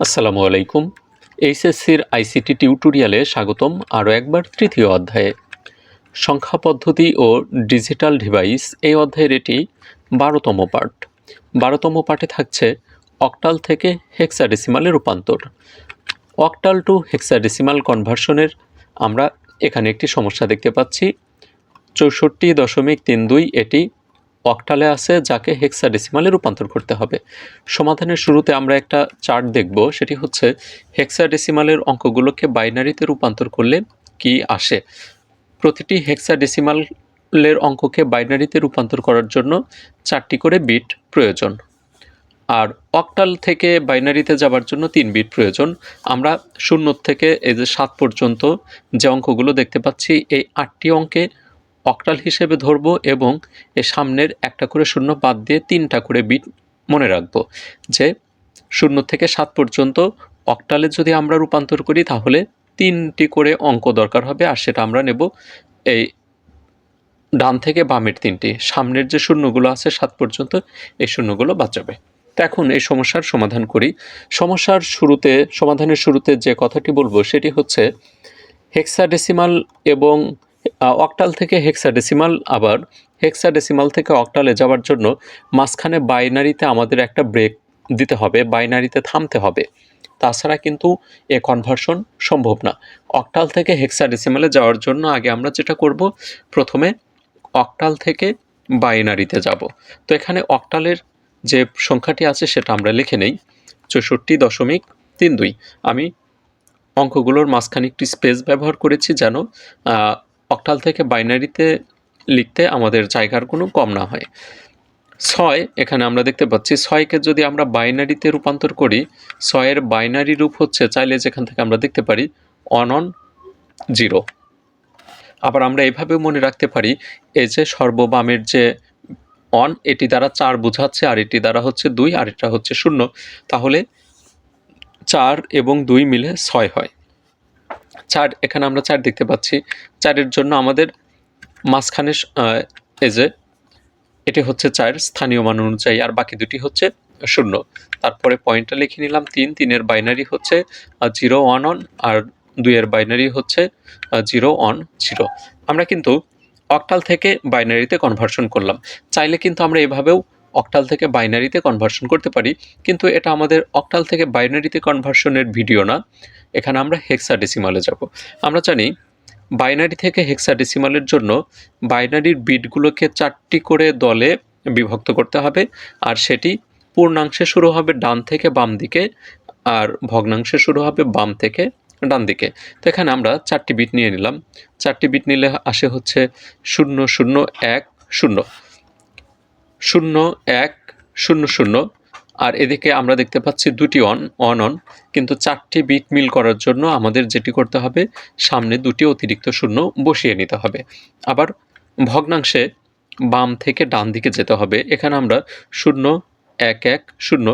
আসসালামু আলাইকুম। এইচএসসির আইসিটি টিউটোরিয়ালে স্বাগতম আরও একবার তৃতীয় অধ্যায়ে। সংখ্যা পদ্ধতি ও ডিজিটাল ডিভাইস এই অধ্যায়ের এটি বারোতম পার্ট বারোতম পার্টে থাকছে অক্টাল থেকে হেক্সাডেসিমালে রূপান্তর। অক্টাল টু হেক্সাডেসিমাল কনভার্সনের আমরা এখানে একটি সমস্যা দেখতে পাচ্ছি। চৌষট্টি দশমিক তিন দুই এটি অক্টালে আছে যাকে হেক্সাডেসিমালে রূপান্তর করতে হবে। সমাধানের শুরুতে আমরা একটা চার্ট দেখব, সেটি হচ্ছে হেক্সাডেসিমালের অঙ্কগুলোকে বাইনারিতে রূপান্তর করলে কি আসে? প্রতিটি হেক্সাডেসিমালের অঙ্ককে বাইনারিতে রূপান্তর করার জন্য চারটি করে বিট প্রয়োজন। আর অক্টাল থেকে বাইনারিতে যাবার জন্য তিন বিট প্রয়োজন। আমরা শূন্য থেকে এই যে সাত পর্যন্ত যে অঙ্কগুলো দেখতে পাচ্ছি, এই আটটি অঙ্কে অক্টাল হিসেবে ধরবো এবং এর সামনের একটা করে শূন্য বাদ দিয়ে তিনটা করে বিট মনে রাখব যে শূন্য থেকে সাত পর্যন্ত অক্টালে যদি আমরা রূপান্তর করি তাহলে তিনটি করে অঙ্ক দরকার হবে আর সেটা আমরা নেব এই ডান থেকে বামের তিনটি। সামনের যে শূন্যগুলো আছে সাত পর্যন্ত এই শূন্যগুলো বাঁচাবে তো এখন এই সমস্যার সমাধান করি। সমস্যার শুরুতে, সমাধানের শুরুতে যে কথাটি বলব সেটি হচ্ছে হেক্সাডেসিমাল এবং অক্টাল থেকে হেক্সাডেসিমাল আবার হেক্সাডেসিমাল থেকে অক্টালে যাওয়ার জন্য মাঝখানে বাইনারিতে আমাদের একটা ব্রেক দিতে হবে, বাইনারিতে থামতে হবে। তাছাড়া কিন্তু এ কনভার্সন সম্ভব না। অক্টাল থেকে হেক্সাডেসিমালে যাওয়ার জন্য আগে আমরা যেটা করব, প্রথমে অক্টাল থেকে বাইনারিতে যাব। তো এখানে অক্টালের যে সংখ্যাটি আছে সেটা আমরা লিখে নেই। চৌষট্টি দশমিক তিন দুই। আমি অঙ্কগুলোর মাঝখানে একটি স্পেস ব্যবহার করেছি যেন অক্টাল থেকে বাইনারিতে লিখতে আমাদের জায়গার কোনো কম না হয়। ছয়, এখানে আমরা দেখতে পাচ্ছি, ছয়কে যদি আমরা বাইনারিতে রূপান্তর করি, ছয়ের বাইনারি রূপ হচ্ছে চাইলে যেখান থেকে আমরা দেখতে পারি অন অন জিরো। আবার আমরা এভাবেও মনে রাখতে পারি, এই যে সর্ববামের যে অন, এটি দ্বারা চার বোঝাচ্ছে, আর এটি দ্বারা হচ্ছে দুই, আর এটা হচ্ছে শূন্য। তাহলে চার এবং দুই মিলে ছয় হয়। চার, এখানে আমরা চার দেখতে পাচ্ছি। চারের জন্য আমাদের মাঝখানে এই যে, এটি হচ্ছে চার, স্থানীয় মান অনুযায়ী, আর বাকি দুটি হচ্ছে শূন্য। তারপরে পয়েন্টটা লিখে নিলাম, তিন, তিনের বাইনারি হচ্ছে জিরো ওয়ান অন আর দুইয়ের বাইনারি হচ্ছে জিরো অন জিরো আমরা কিন্তু অক্টাল থেকে বাইনারিতে কনভার্সন করলাম। চাইলে কিন্তু আমরা এভাবেও অক্টাল থেকে বাইনারিতে কনভার্সন করতে পারি, কিন্তু এটা আমাদের অক্টাল থেকে বাইনারিতে কনভার্সনের ভিডিও না। এখানে আমরা হেক্সা হেক্সাডেসিমালে যাব। আমরা জানি বাইনারি থেকে হেক্সা হেক্সাডেসিমালের জন্য বাইনারির বিটগুলোকে চারটি করে দলে বিভক্ত করতে হবে, আর সেটি পূর্ণাংশে শুরু হবে ডান থেকে বাম দিকে, আর ভগ্নাংশে শুরু হবে বাম থেকে ডান দিকে। তো এখানে আমরা চারটি বিট নিয়ে নিলাম। চারটি বিট নিলে আসে হচ্ছে শূন্য শূন্য, এক, শূন্য। শূন্য, এক, শূন্য শূন্য। আর এদিকে আমরা দেখতে পাচ্ছি দুটি অন অন অন, কিন্তু চারটি বিট মিল করার জন্য আমাদের যেটি করতে হবে, সামনে দুটি অতিরিক্ত শূন্য বসিয়ে নিতে হবে। আবার ভগ্নাংশে বাম থেকে ডান দিকে যেতে হবে। এখানে আমরা শূন্য, এক এক, শূন্য,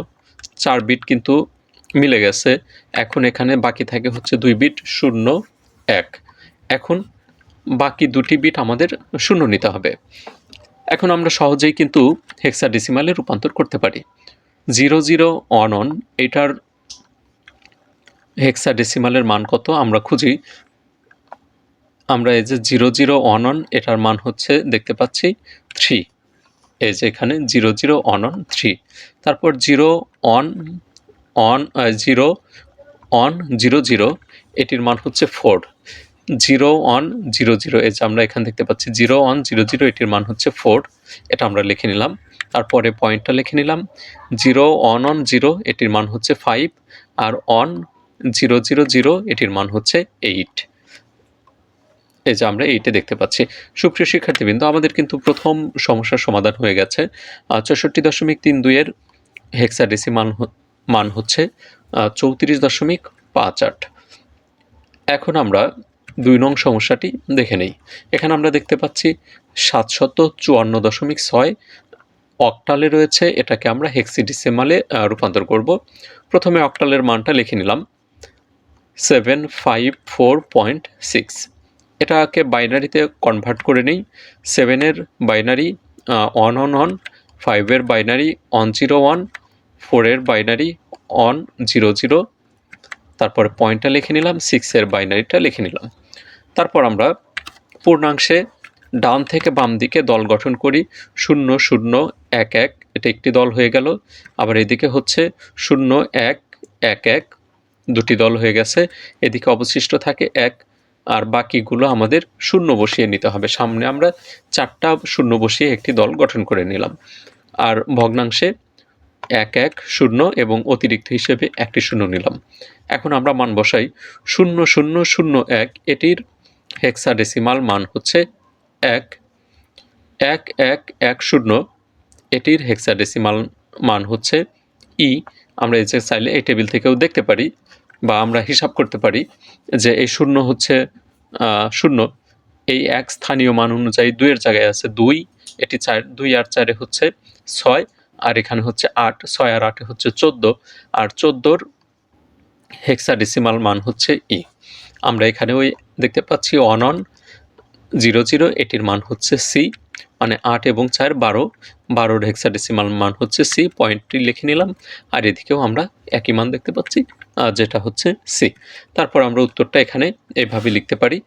চার বিট কিন্তু মিলে গেছে। এখন এখানে বাকি থাকে হচ্ছে দুই বিট, শূন্য, এক। এখন বাকি দুটি বিট আমাদের শূন্য নিতে হবে। এখন আমরা সহজেই কিন্তু হেক্সাডেসিমালে রূপান্তর করতে পারি। জিরো জিরো ওয়ান ওয়ান, এটার হেক্সাডেসিমালের মান কত? আমরা খুঁজি। আমরা এই যে জিরো জিরো ওয়ান ওয়ান, এটার মান হচ্ছে দেখতে পাচ্ছি থ্রি। এই যে এখানে zero zero one one, three. তারপর zero one one zero one zero zero, এটির মান হচ্ছে four. Zero one zero zero, এই যে আমরা এখানে দেখতে পাচ্ছি জিরো অন জিরো জিরো, এটির মান হচ্ছে ফোর। এটা আমরা লিখে নিলাম। তারপরে পয়েন্টটা লিখে নিলাম। জিরো অন অন জিরো এটির মান হচ্ছে ফাইভ আর অন জিরো জিরো জিরো এটির মান হচ্ছে এইট এই যে আমরা এইটে দেখতে পাচ্ছি। সুপ্রিয় শিক্ষার্থীবৃন্দ, আমাদের কিন্তু প্রথম সমস্যার সমাধান হয়ে গেছে। চৌষট্টি দশমিক তিন দুইয়ের হেক্সাডেসি মান মান হচ্ছে চৌত্রিশ দশমিক পাঁচ আট। এখন আমরা দুই নং সমস্যাটি দেখে নেই। এখানে আমরা দেখতে পাচ্ছি সাতশত চুয়ান্ন দশমিক ছয় অক্টালে রয়েছে, এটাকে আমরা হেক্সিডিসিমালে রূপান্তর করব। প্রথমে অক্টালের মানটা লিখে নিলাম seven five four point six এটাকে বাইনারিতে কনভার্ট করে নিই সেভেনের বাইনারি অন অন অন ফাইভের বাইনারি অন জিরো ওয়ান ফোরের বাইনারি অন জিরো জিরো তারপরে পয়েন্টটা লিখে নিলাম সিক্সের বাইনারিটা লিখে নিলাম। তারপর আমরা পূর্ণাংশে ডান থেকে বাম দিকে দল গঠন করি। শূন্য শূন্য, এক এক, এটা একটি দল হয়ে গেল। আবার এদিকে হচ্ছে শূন্য, এক এক এক, দুটি দল হয়ে গেছে। এদিকে অবশিষ্ট থাকে এক, আর বাকিগুলো আমাদের শূন্য বসিয়ে নিতে হবে। সামনে আমরা চারটা শূন্য বসিয়ে একটি দল গঠন করে নিলাম। আর ভগ্নাংশে এক এক, শূন্য এবং অতিরিক্ত হিসেবে একটি শূন্য নিলাম। এখন আমরা মান বসাই। শূন্য শূন্য শূন্য, এক, এটির হেক্সাডেসিমাল মান হচ্ছে এক এক এক এক, শূন্য, এটির হেক্সাডেসিমাল মান হচ্ছে ই আমরা এই যে চাইলে এই টেবিল থেকেও দেখতে পারি বা আমরা হিসাব করতে পারি যে এই শূন্য হচ্ছে শূন্য। এই এক স্থানীয় মান অনুযায়ী দুইয়ের জায়গায় আছে দুই, এটি চার, দুই আর চারে হচ্ছে ছয়, আর এখানে হচ্ছে আট, ছয় আর আটে হচ্ছে চোদ্দ, আর চোদ্দোর হেক্সাডেসিমাল মান হচ্ছে ই আমরা এখানে ওই দেখতে পাচ্ছি অন অন জিরো জিরো এটির মান হচ্ছে সি মানে আট এবং চার বারো, বারোর হেক্সাডেসিমাল মান হচ্ছে সি পয়েন্টটি লিখে নিলাম, আর এদিকেও আমরা একই মান দেখতে পাচ্ছি যেটা হচ্ছে সি তারপর আমরা উত্তরটা এখানে এভাবে লিখতে পারি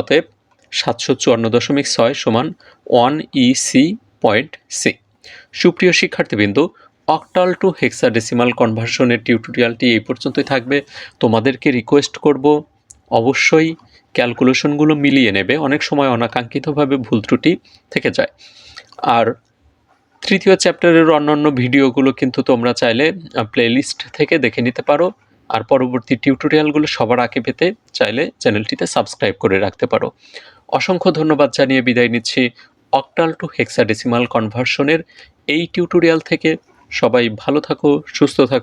অতএব সাতশো চুয়ান্ন দশমিক ছয় সমান one E C point C সুপ্রিয় শিক্ষার্থীবৃন্দ অক্টাল টু হেক্সাডেসিমাল কনভার্সনের টিউটোরিয়ালটি এই পর্যন্তই থাকবে। তোমাদেরকে রিকোয়েস্ট করব, অবশ্যই ক্যালকুলেশনগুলো মিলিয়ে নেবে, অনেক সময় অনাকাঙ্ক্ষিতভাবে ভুল ত্রুটি থেকে যায়। আর তৃতীয় চ্যাপ্টারের অন্যান্য ভিডিওগুলো কিন্তু তোমরা চাইলে প্লেলিস্ট থেকে দেখে নিতে পারো। আর পরবর্তী টিউটোরিয়ালগুলো সবার আগে পেতে চাইলে চ্যানেলটিতে সাবস্ক্রাইব করে রাখতে পারো। অসংখ্য ধন্যবাদ জানিয়ে বিদায় নিচ্ছি অক্টাল টু হেক্সাডেসিমাল কনভার্সনের এই টিউটোরিয়াল থেকে। সবাই ভালো থাকো, সুস্থ থাকো।